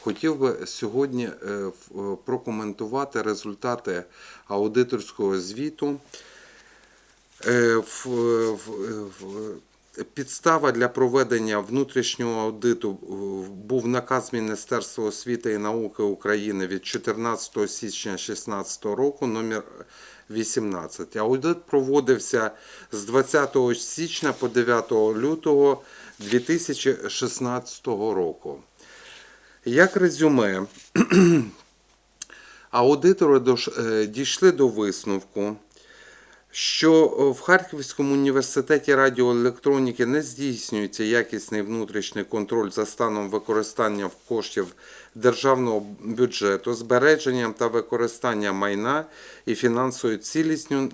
Хотів би сьогодні е, е, прокоментувати результати аудиторського звіту. Е, Підстава для проведення внутрішнього аудиту був наказ Міністерства освіти і науки України від 14 січня 2016 року номер 18. Аудит проводився з 20 січня по 9 лютого 2016 року. Як резюме, аудитори е, дійшли до висновку, що в Харківському університеті радіоелектроніки не здійснюється якісний внутрішній контроль за станом використання коштів державного бюджету, збереженням та використанням майна і фінансовою цілісню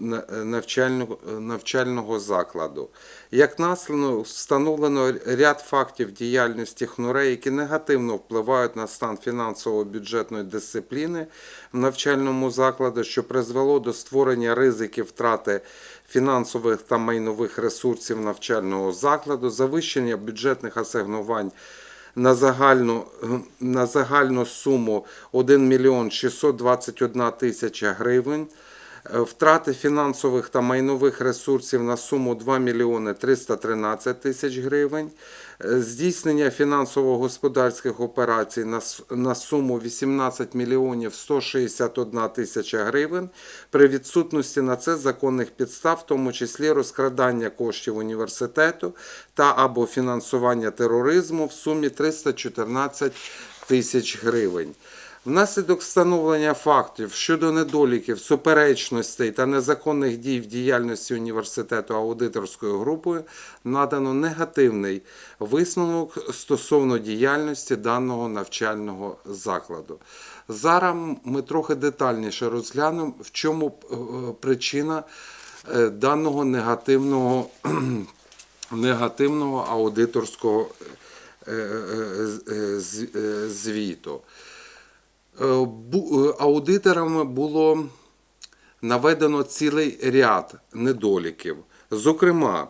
навчального, навчального закладу. Як наслідок встановлено ряд фактів діяльності ХНУРЕ, які негативно впливають на стан фінансово-бюджетної дисципліни в навчальному закладі, що призвело до створення ризиків втрати фінансових та майнових ресурсів навчального закладу, завищення бюджетних асигнувань на загальну, на загальну суму 1 мільйон 621 тисяча гривень, втрати фінансових та майнових ресурсів на суму 2 мільйони 313 тисяч гривень, е, здійснення фінансово-господарських операцій на суму 18 мільйонів 161 тисяча гривень при відсутності на це законних підстав, в тому числі розкрадання коштів університету та або фінансування тероризму в сумі 314 тисяч гривень. Внаслідок встановлення фактів щодо недоліків, суперечностей та незаконних дій в діяльності університету аудиторською групою надано негативний висновок стосовно діяльності даного навчального закладу. Зараз ми трохи детальніше розглянемо, в чому е, причина е, даного негативного, негативного аудиторського е, звіту. Е, е, Аудиторами було наведено цілий ряд недоліків. Зокрема,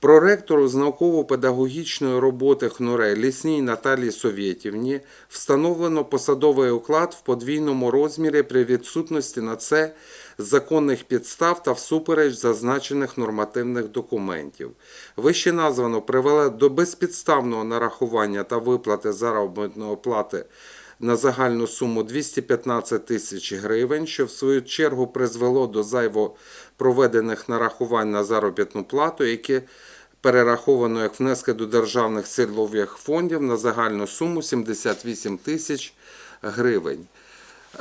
проректору з науково-педагогічної роботи ХНУРЕ Лісній Наталії Совєтівні встановлено посадовий оклад в подвійному розмірі при відсутності на це законних підстав та всупереч зазначених нормативних документів. Вище названо привело до безпідставного нарахування та виплати заробітної плати на загальну суму 215 тисяч гривень, що в свою чергу призвело до зайво проведених нарахувань на заробітну плату, які перераховано як внески до державних силових фондів на загальну суму 78 тисяч гривень.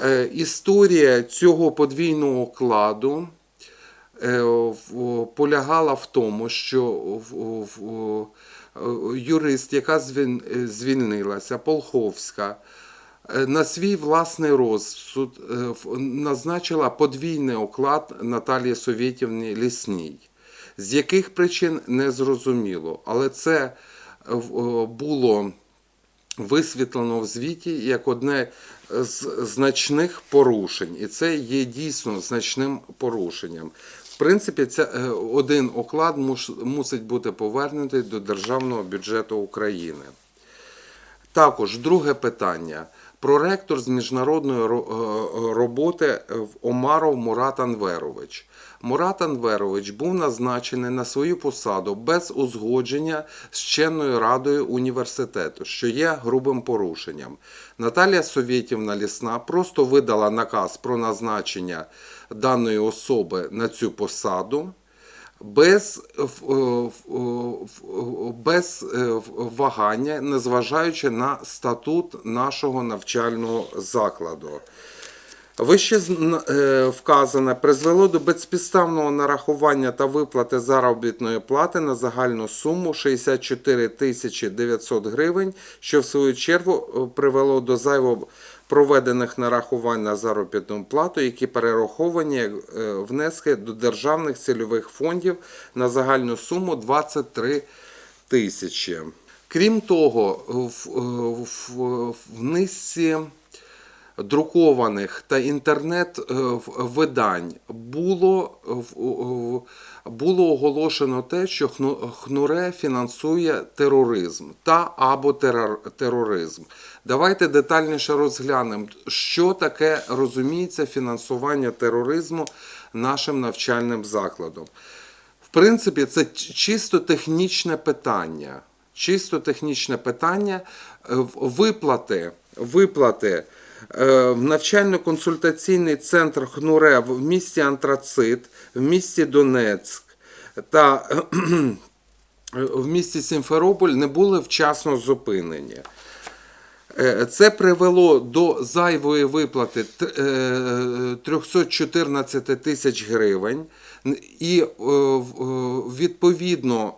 Е, Історія цього подвійного кладу е, полягала в тому, що юрист, яка е, звільнилася, Полховська, на свій власний розсуд е, назначила подвійний оклад Наталії Совєтівні Лісній. З яких причин не зрозуміло, але це е, е, було висвітлено в звіті як одне з значних порушень, і це є дійсно значним порушенням. В принципі, це е, один оклад мусить бути повернутий до державного бюджету України. Також друге питання. Проректор з міжнародної е, роботи е, Омаров Мурат Анверович. Мурат Анверович був назначений на свою посаду без узгодження з чинною радою університету, що є грубим порушенням. Наталія Совєтівна Лісна просто видала наказ про назначення даної особи на цю посаду без, в- в- в- без е, вагання, незважаючи на статут нашого навчального закладу. Вище е, вказане призвело до безпідставного нарахування та виплати заробітної плати на загальну суму 64 тисячі 900 гривень, що в свою чергу е, привело до зайво проведених нарахувань на заробітну плату, які перераховані як е, внески до державних цільових фондів на загальну суму 23 тисячі. Крім того, в, в, в, в низці друкованих та інтернет-видань було, в- в- було оголошено те, що Хну- ХНУРЕ фінансує тероризм та або тероризм. Давайте детальніше розглянемо, що таке розуміється фінансування тероризму нашим навчальним закладом. В принципі, це чисто технічне питання. Чисто технічне питання Е, виплати, виплати е, в навчально-консультаційний центр ХНУРЕ в місті Антрацит, в місті Донецьк та в місті Сімферополь не були вчасно зупинені. Е, Це привело до зайвої виплати е, 314 тисяч гривень, і е, е, відповідно,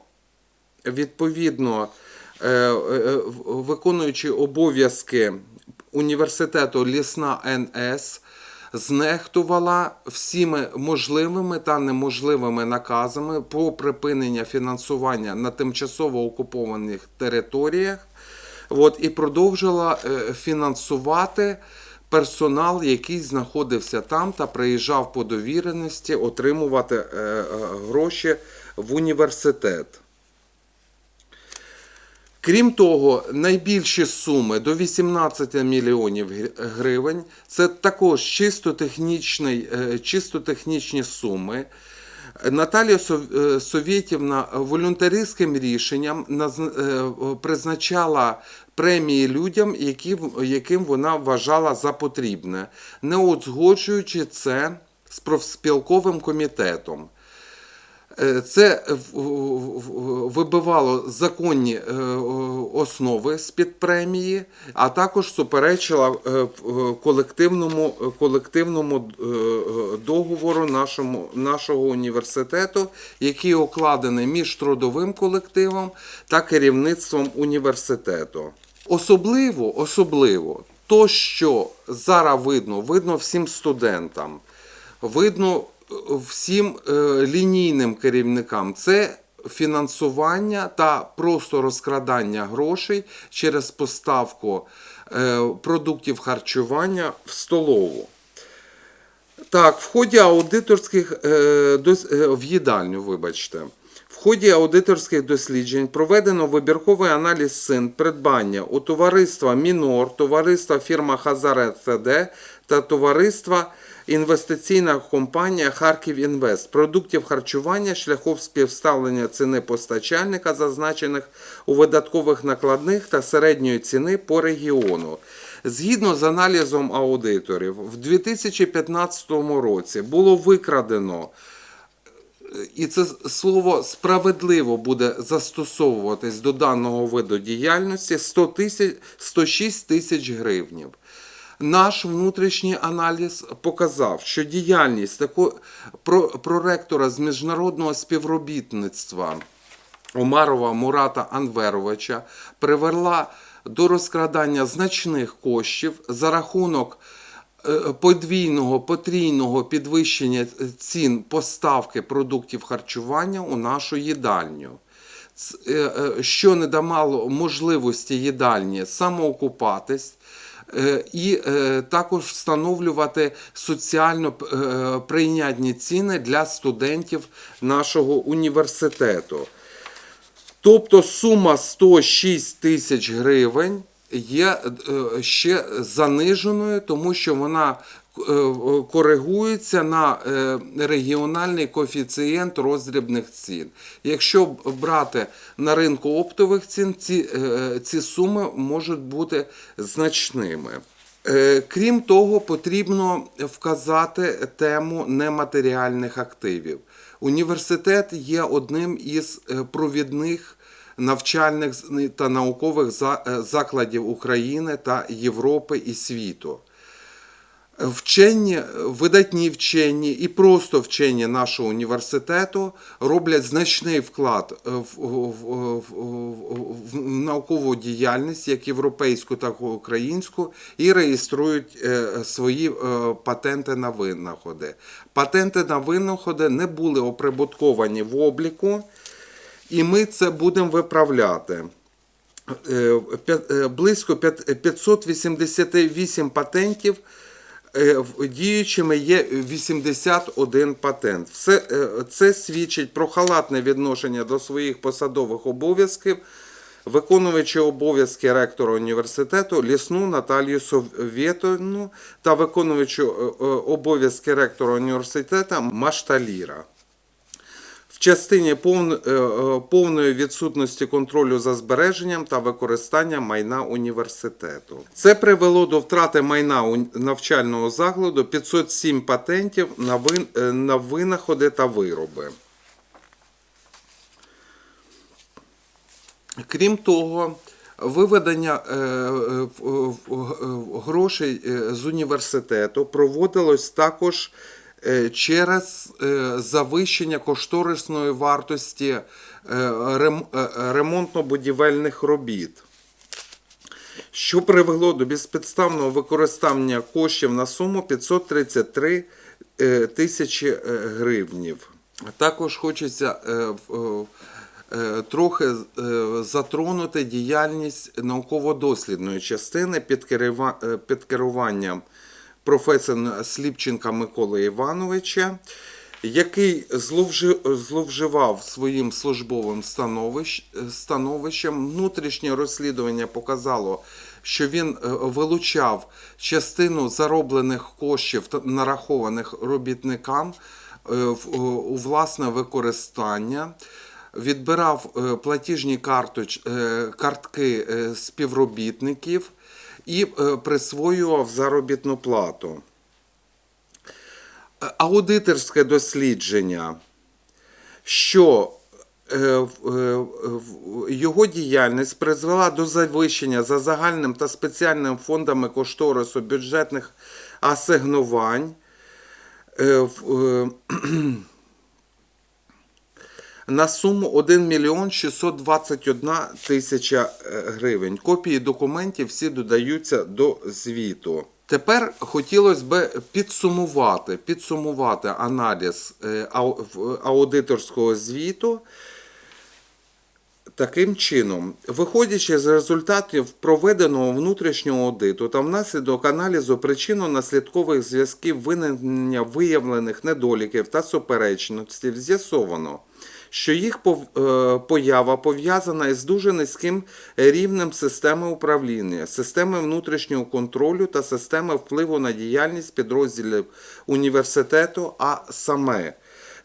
відповідно е, е, виконуючи обов'язки університету Лісна НС знехтувала всіми можливими та неможливими наказами про припинення фінансування на тимчасово окупованих територіях от, і продовжила е, фінансувати персонал, який знаходився там та приїжджав по довіреності отримувати е, е, гроші в університет. Крім того, найбільші суми до 18 мільйонів гривень це також чисто, технічний, е, чисто технічні суми. Наталія е, Совєтівна волюнтаристським рішенням е, призначала премії людям, яким вона вважала за потрібне, не узгоджуючи це з профспілковим комітетом. Е, Це вибивало законні е, основи з-під премії, а також суперечило е, колективному, колективному е, договору нашому, нашого університету, який укладений між трудовим колективом та керівництвом університету. Особливо, особливо, то, що зараз видно, видно всім студентам, видно е, всім е, лінійним керівникам. Це фінансування та просто розкрадання грошей через поставку е, продуктів харчування в столову. Так, в ході аудиторських е, в їдальню, вибачте. В ході аудиторських досліджень проведено вибірковий аналіз син придбання у товариства Мінор, товариства фірма Хазаре ЦД та товариства інвестиційна компанія Харків Інвест продуктів харчування шляхом співставлення ціни постачальника, зазначених у видаткових накладних та середньої ціни по регіону. Згідно з аналізом аудиторів, в 2015 році було викрадено і це слово справедливо буде застосовуватись до даного виду діяльності 100 тисяч, 106 тисяч гривнів. Наш внутрішній аналіз показав, що діяльність такого про- проректора з міжнародного співробітництва Омарова Мурата Анверовича привела до розкрадання значних коштів за рахунок е, подвійного, потрійного підвищення цін поставки продуктів харчування у нашу їдальню. Е, е, Що не давало можливості їдальні самоокупатись, і е, також встановлювати соціально е, прийнятні ціни для студентів нашого університету. Тобто сума 106 тисяч гривень є е, ще заниженою, тому що вона е, коригується на е, регіональний коефіцієнт роздрібних цін. Якщо брати на ринку оптових цін, ці, е, ці суми можуть бути значними. Е, Крім того, потрібно вказати тему нематеріальних активів. Університет є одним із е, провідних навчальних та наукових е, закладів України та Європи і світу. Вчені, видатні вчені і просто вчені нашого університету роблять значний вклад е, в, в, в, в, наукову діяльність, як європейську, так і українську, і реєструють е, свої е, патенти на винаходи. Патенти на винаходи не були оприбутковані в обліку, і ми це будемо виправляти. близько 588 патентів. Е, Діючими є 81 патент. Все, е, це свідчить про халатне відношення до своїх посадових обов'язків, виконуючи обов'язки ректора університету Лісну Наталію Совєтовну та виконуючи е, обов'язки ректора університету Машталіра. Частині е, е, повної відсутності контролю за збереженням та використанням майна університету. Це привело до втрати майна навчального закладу 507 патентів е, на винаходи та вироби. Крім того, виведення грошей з університету проводилось також через е, завищення кошторисної вартості е, рем- е, ремонтно-будівельних робіт що привело до безпідставного використання коштів на суму 533 е, тисячі е, гривнів. Також хочеться е, е, трохи е, затронути діяльність науково-дослідної частини е, під керуванням професора Сліпченка Миколи Івановича, який зловживав своїм службовим становищем. Внутрішнє розслідування показало, що він е, вилучав частину зароблених коштів, нарахованих робітникам е, в- у власне використання. Відбирав е, платіжні карточ, е, картки е, співробітників і е, присвоював заробітну плату. Е, Аудиторське дослідження, що е, його діяльність призвела до завищення за загальним та спеціальним фондами кошторису бюджетних асигнувань на суму 1 мільйон 621 тисяча е, гривень. Копії документів всі додаються до звіту. Тепер хотілося б підсумувати, підсумувати аналіз е, аудиторського звіту. Таким чином, виходячи з результатів проведеного внутрішнього аудиту та внаслідок аналізу причинно-наслідкових зв'язків виникнення виявлених недоліків та суперечностей, з'ясовано, що їх е, поява пов'язана із дуже низьким рівнем системи управління, системи внутрішнього контролю та системи впливу на діяльність підрозділів університету, а саме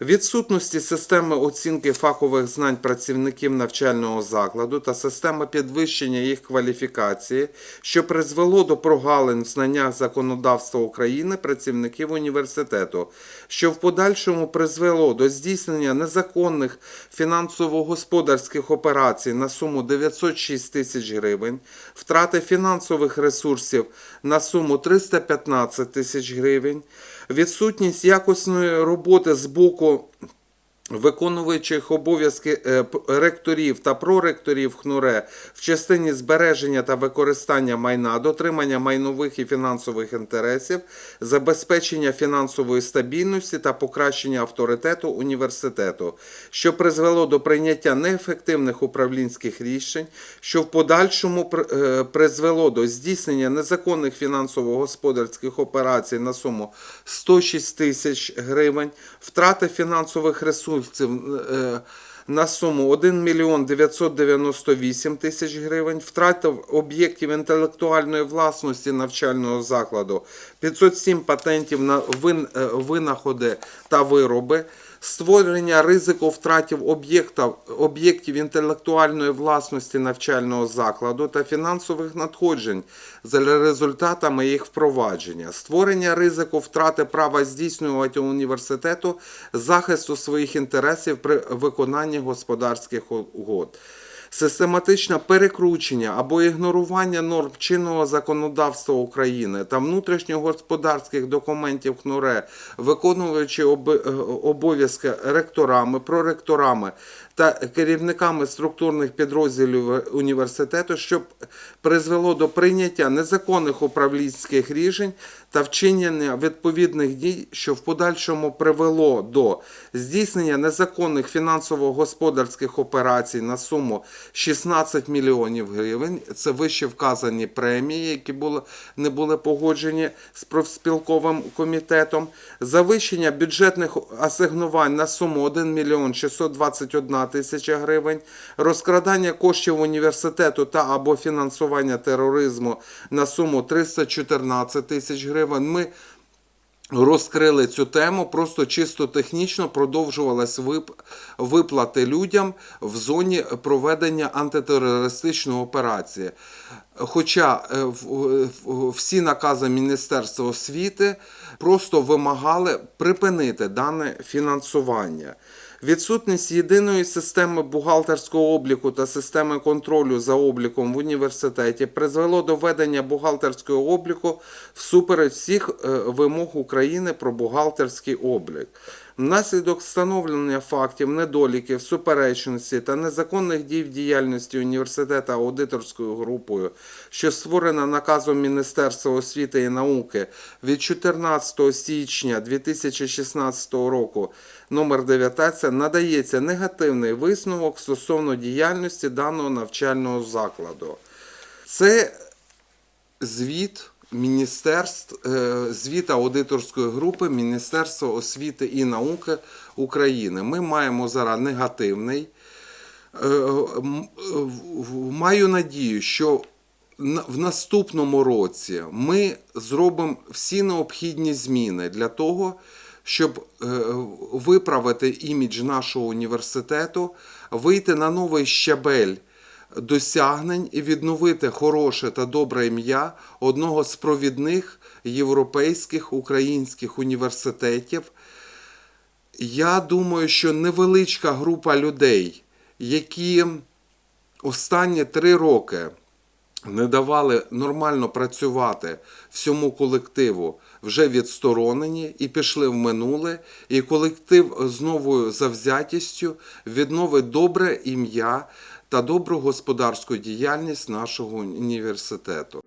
відсутності системи оцінки фахових знань працівників навчального закладу та системи підвищення їх кваліфікації, що призвело до прогалин в знаннях законодавства України працівників університету, що в подальшому призвело до здійснення незаконних фінансово-господарських операцій на суму 906 тисяч гривень, втрати фінансових ресурсів на суму 315 тисяч гривень, відсутність якісної роботи з боку виконуючих обов'язки е, ректорів та проректорів ХНУРЕ в частині збереження та використання майна, дотримання майнових і фінансових інтересів, забезпечення фінансової стабільності та покращення авторитету університету, що призвело до прийняття неефективних управлінських рішень, що в подальшому е, призвело до здійснення незаконних фінансово-господарських операцій на суму 106 тисяч гривень, втрати фінансових ресурсів е, на суму 1 мільйон 998 тисяч гривень, втрата об'єктів інтелектуальної власності навчального закладу, 507 патентів на е, винаходи та вироби, створення ризику втратів об'єктів інтелектуальної власності навчального закладу та фінансових надходжень за результатами їх впровадження, створення ризику втрати права здійснювати університету захисту своїх інтересів при виконанні господарських угод. Систематичне перекручення або ігнорування норм чинного законодавства України та внутрішньогосподарських документів КНУРЕ, виконуючи е, обов'язки ректорами, проректорами та керівниками структурних підрозділів університету, що призвело до прийняття незаконних управлінських рішень та вчинення відповідних дій, що в подальшому привело до здійснення незаконних фінансово-господарських операцій на суму 16 мільйонів гривень. Це вище вказані премії, які були, не були погоджені з профспілковим комітетом, завищення бюджетних асигнувань на суму 1 мільйон 621 тисяча гривень, розкрадання коштів університету та або фінансування тероризму на суму 314 тисяч гривень. Ми розкрили цю тему, просто чисто технічно продовжувалась вип- виплати людям в зоні проведення антитерористичної операції. Хоча е, всі накази Міністерства освіти просто вимагали припинити дане фінансування. Відсутність єдиної системи бухгалтерського обліку та системи контролю за обліком в університеті призвело до ведення бухгалтерського обліку всупереч всіх е, вимог України про бухгалтерський облік. Внаслідок встановлення фактів недоліків, суперечності та незаконних дій в діяльності університету аудиторською групою, що створена наказом Міністерства освіти і науки від 14 січня 2016 року номер 19 надається негативний висновок стосовно діяльності даного навчального закладу. Це звіт міністерств, е, звіт аудиторської групи Міністерства освіти і науки України. Ми маємо зараз негативний. Е, Маю надію, що в наступному році ми зробимо всі необхідні зміни для того, щоб е, виправити імідж нашого університету, вийти на новий щабель досягнень і відновити хороше та добре ім'я одного з провідних європейських українських університетів. Я думаю, що невеличка група людей, які останні три роки не давали нормально працювати всьому колективу, вже відсторонені і пішли в минуле. І колектив з новою завзятістю відновить добре ім'я та добру господарську діяльність нашого університету.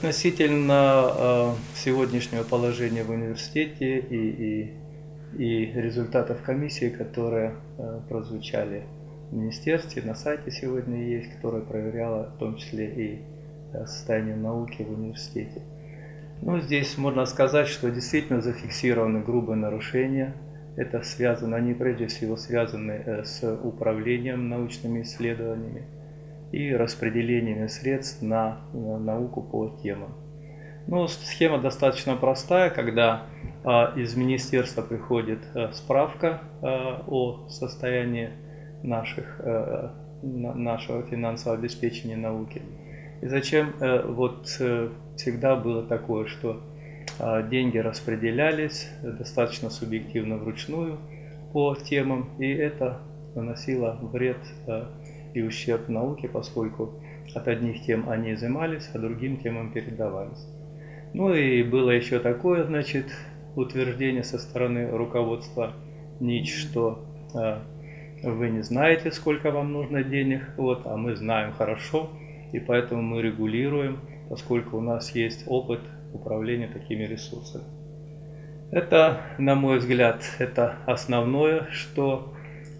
Относительно э, сегодняшнего положения в университете и, и, и результатов комиссии, которые э, прозвучали в министерстве, на сайте сегодня есть, которая проверяла в том числе и э, состояние науки в университете. Ну, здесь можно сказать, что действительно зафиксированы грубые нарушения. Это связано, они прежде всего связаны э, с управлением научными исследованиями и распределением средств на, на науку по темам. Ну, схема достаточно простая, когда а, из министерства приходит справка о состоянии наших, э, на- нашего финансового обеспечения науки. И зачем э, вот э, всегда было такое, что а, деньги распределялись э, достаточно субъективно вручную по темам, и это наносило вред и ущерб науке, поскольку от одних тем они изымались, а другим темам передавались. Ну и было еще такое, значит, утверждение со стороны руководства НИЧ, что вы не знаете, сколько вам нужно денег, вот, а мы знаем хорошо, и поэтому мы регулируем, поскольку у нас есть опыт управления такими ресурсами. Это, на мой взгляд, это основное, что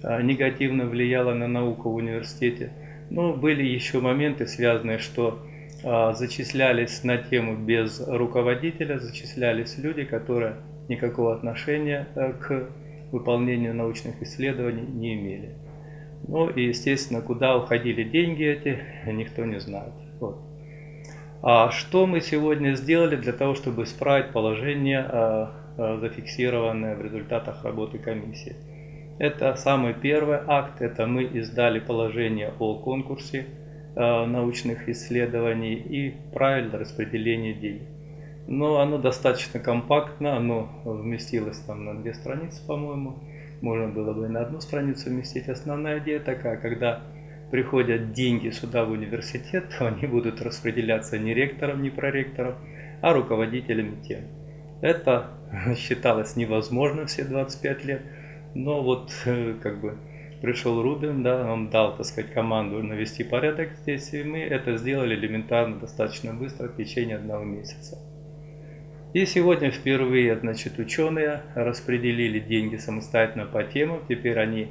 а, негативно влияло на науку в университете. Но были еще моменты, связанные, что а, зачислялись на тему без руководителя, зачислялись люди, которые никакого отношения э, к выполнению научных исследований не имели. Ну и, естественно, куда уходили деньги эти, никто не знает. Вот. А что мы сегодня сделали для того, чтобы исправить положение, а, а, зафиксированное в результатах работы комиссии? Это самый первый акт, это мы издали положение о конкурсе а, научных исследований и правильное распределение денег. Но оно достаточно компактно, оно вместилось там на две страницы, по-моему. Можно было бы на одну страницу вместить. Основная идея такая, когда приходят деньги сюда в университет, то они будут распределяться не ректором, не проректором, а руководителями тем. Это считалось невозможным все 25 лет, но вот э, как бы пришел Рубин, да, он дал, так сказать, команду навести порядок здесь, и мы это сделали элементарно, достаточно быстро, в течение одного месяца. И сегодня впервые, значит, ученые распределили деньги самостоятельно по темам. Теперь они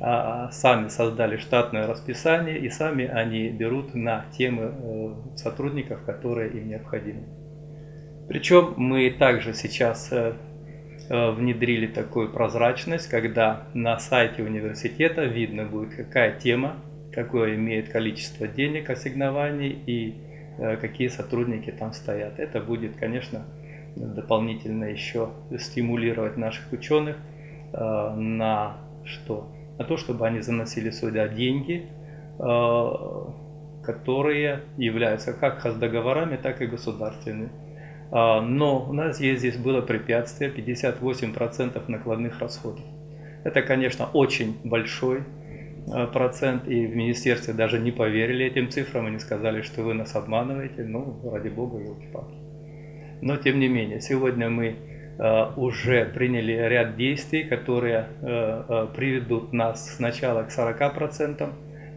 а, сами создали штатное расписание и сами они берут на темы э, сотрудников, которые им необходимы. Причем мы также сейчас э, э, внедрили такую прозрачность, когда на сайте университета видно будет, какая тема, какое имеет количество денег, ассигнований и э, какие сотрудники там стоят. Это будет, конечно, дополнительно еще стимулировать наших ученых э, на что? На то, чтобы они заносили сюда деньги, э, которые являются как договорами, так и государственными. А, Но у нас есть здесь было препятствие 58% накладных расходов. Это, конечно, очень большой э, процент, и в министерстве даже не поверили этим цифрам, они сказали, что вы нас обманываете, ну, ради бога, елки-палки. Но, тем не менее, сегодня мы э, уже приняли ряд действий, которые э, э, приведут нас сначала к 40%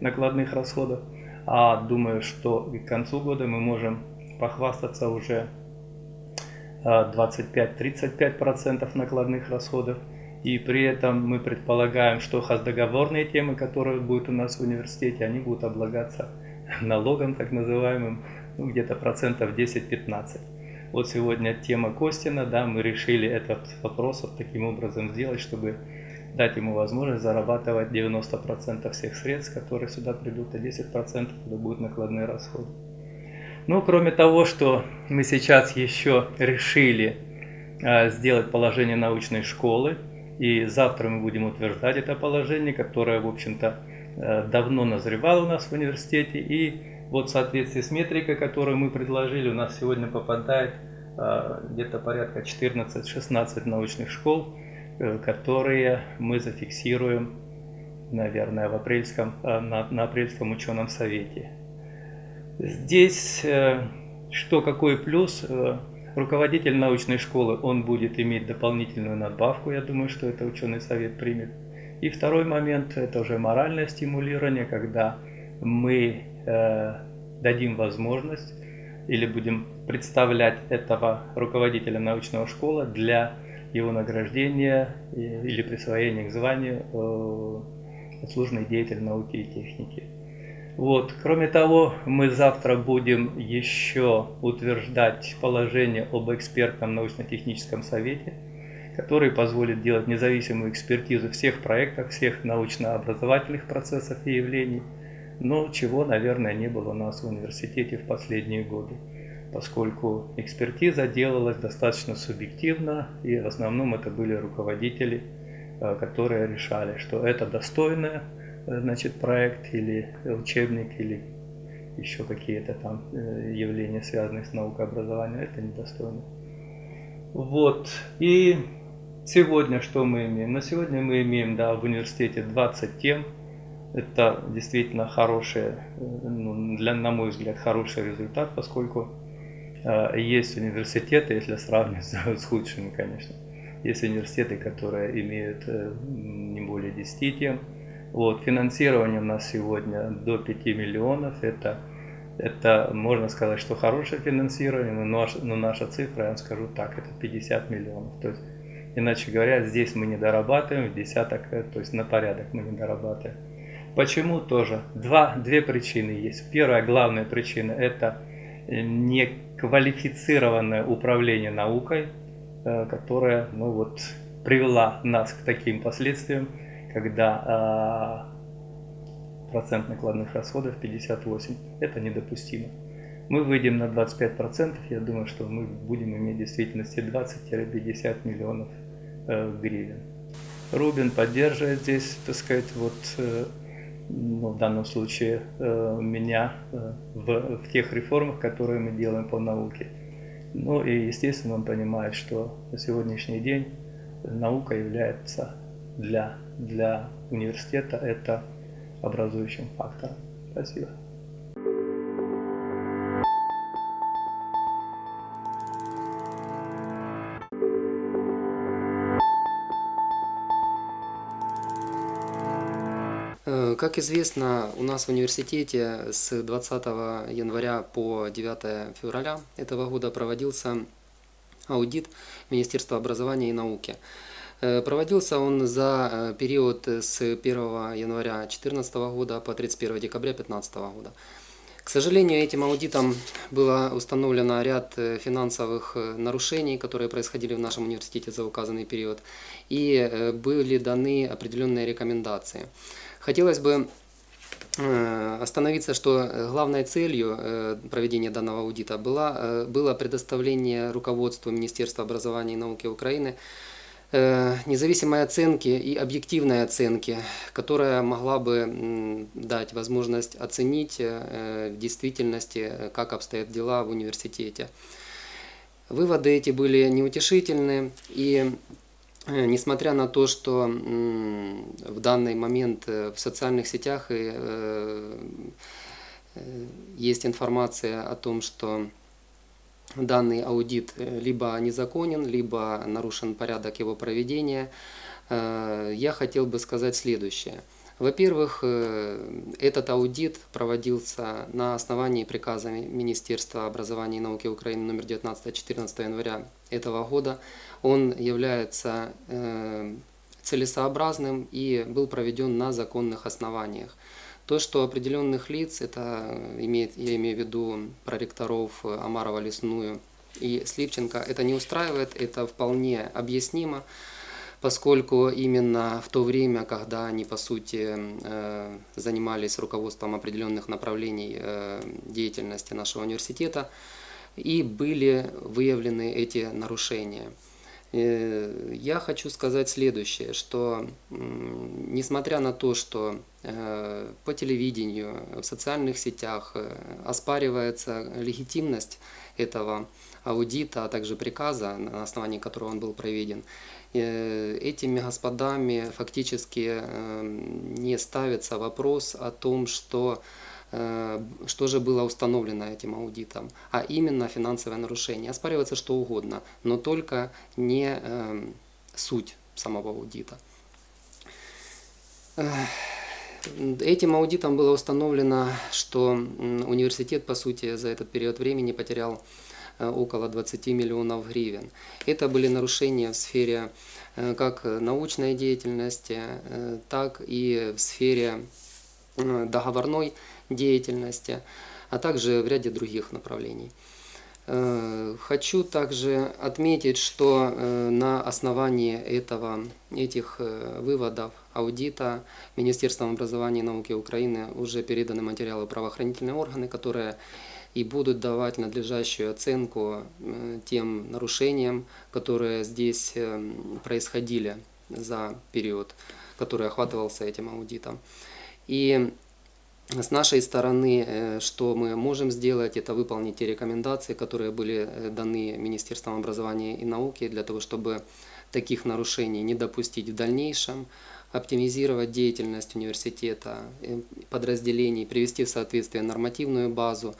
накладных расходов, а думаю, что к концу года мы можем похвастаться уже э, 25-35% накладных расходов. И при этом мы предполагаем, что хоздоговорные темы, которые будут у нас в университете, они будут облагаться налогом так называемым, ну, где-то процентов 10-15. Вот сегодня тема Костина, да, мы решили этот вопрос вот таким образом сделать, чтобы дать ему возможность зарабатывать 90% всех средств, которые сюда придут, а 10% это будут накладные расходы. Ну, кроме того, что мы сейчас еще решили э, сделать положение научной школы, и завтра мы будем утверждать это положение, которое, в общем-то, э, давно назревало у нас в университете, и вот в соответствии с метрикой, которую мы предложили, у нас сегодня попадает э, где-то порядка 14-16 научных школ, э, которые мы зафиксируем, наверное, в апрельском, э, на, на апрельском ученом совете. Здесь э, что какой плюс? Э, Руководитель научной школы, он будет иметь дополнительную надбавку, я думаю, что это ученый совет примет. И второй момент, это уже моральное стимулирование, когда мы э, дадим возможность или будем представлять этого руководителя научного школы для его награждения или присвоения к званию э, заслуженный деятель науки и техники. Вот. Кроме того, мы завтра будем еще утверждать положение об экспертном научно-техническом совете, который позволит делать независимую экспертизу всех проектов, всех научно-образовательных процессов и явлений, но чего, наверное, не было у нас в университете в последние годы, поскольку экспертиза делалась достаточно субъективно, и в основном это были руководители, э, которые решали, что это достойное э, значит, проект или учебник, или еще какие-то там э, явления, связанные с наукой образованием, это недостойно. Вот. И сегодня что мы имеем? На сегодня мы имеем, да, в университете 20 тем. Это действительно хороший, ну, для, на мой взгляд, хороший результат, поскольку э, есть университеты, если сравнивать с, с худшими, конечно. Есть университеты, которые имеют э, не более 10 тем. Вот, финансирование у нас сегодня до 5 миллионов. Это, это можно сказать, что хорошее финансирование, но, наш, но наша цифра, я вам скажу так, это 50 миллионов. То есть, иначе говоря, здесь мы не дорабатываем, в десяток, э, то есть на порядок мы не дорабатываем. Почему тоже? Два, две причины есть. Первая главная причина – это э, неквалифицированное управление наукой, э, которое ну вот, привела нас к таким последствиям, когда э, процент накладных расходов 58. Это недопустимо. Мы выйдем на 25%, я думаю, что мы будем иметь в действительности 20-50 миллионов э, гривен. Рубин поддерживает здесь, так сказать, вот э, ну, в данном случае э, меня э, в, в тех реформах, которые мы делаем по науке. Ну и, естественно, он понимает, что на сегодняшний день наука является для, для университета это образующим фактором. Спасибо. Как известно, у нас в университете с 20 января по 9 февраля этого года проводился аудит Министерства образования и науки. Э, Проводился он за э, период с 1 января 2014 года по 31 декабря 2015 года. К сожалению, этим аудитом было установлено ряд э, финансовых нарушений, которые происходили в нашем университете за указанный период, и были даны определенные рекомендации. Хотелось бы э, остановиться, что э, главной целью э, проведения данного аудита была, было предоставление руководству Министерства образования и науки Украины независимой оценки и объективной оценки, которая могла бы дать возможность оценить в действительности, как обстоят дела в университете. Выводы эти были неутешительны, и несмотря на то, что в данный момент э, в социальных сетях э, э, есть информация о том, что данный аудит э, либо незаконен, либо нарушен порядок его проведения, э, я хотел бы сказать следующее. Во-первых, э, этот аудит проводился на основании приказа Ми- Министерства образования и науки Украины номер 19 14 января этого года. Он является э, целесообразным и был проведен на законных основаниях. То, что определенных лиц, это имеет, я имею в виду проректоров э, Амарова Лесную и Сливченко, это не устраивает, это вполне объяснимо, поскольку именно в то время, когда они, по сути, э, занимались руководством определенных направлений деятельности нашего университета, и были выявлены эти нарушения. Э, Я хочу сказать следующее, что несмотря на то, что э, по телевидению, в социальных сетях э, оспаривается легитимность этого аудита, а также приказа, на основании которого он был проведен, этими господами фактически не ставится вопрос о том, что что же было установлено этим аудитом, а именно финансовое нарушение. Оспаривается что угодно, но только не э, суть самого аудита. Эх, Этим аудитом было установлено, что университет, по сути, за этот период времени потерял э, около 20 миллионов гривен. Это были нарушения в сфере э, как научной деятельности, э, так и в сфере э, договорной деятельности, а также в ряде других направлений. Э, Хочу также отметить, что э, на основании этого, этих э, выводов аудита Министерством образования и науки Украины уже переданы материалы правоохранительные органы, которые и будут давать надлежащую оценку тем нарушениям, которые здесь происходили за период, который охватывался этим аудитом. И с нашей стороны, э, что мы можем сделать, это выполнить те рекомендации, которые были э, даны Министерством образования и науки для того, чтобы таких нарушений не допустить в дальнейшем, оптимизировать деятельность университета, э, подразделений, привести в соответствие нормативную базу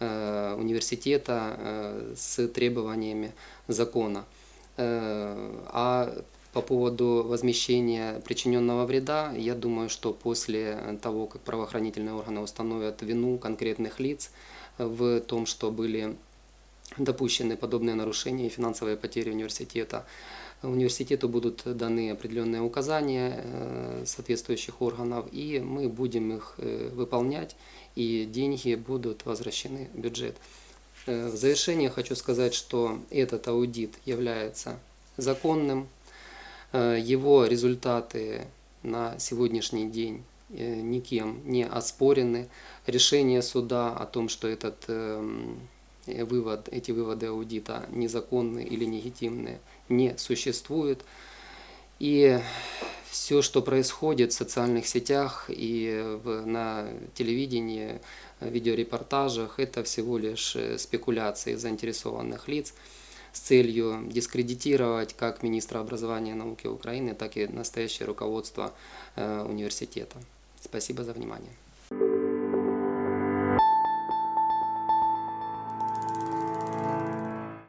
университета с требованиями закона. А по поводу возмещения причиненного вреда, я думаю, что после того, как правоохранительные органы установят вину конкретных лиц в том, что были допущены подобные нарушения и финансовые потери университета, университету будут даны определенные указания э, соответствующих органов, и мы будем их э, выполнять, и деньги будут возвращены в бюджет. Э, В завершение хочу сказать, что этот аудит является законным, Его результаты на сегодняшний день э, никем не оспорены. Решение суда о том, что этот эм, э, вывод, эти выводы аудита незаконны или нелегитимны, не существует. И все, что происходит в социальных сетях и в- на телевидении, э, видеорепортажах, это всего лишь э, спекуляции заинтересованных лиц с целью дискредитировать как министра образования и науки Украины, так и настоящее руководство э, университета. Спасибо за внимание.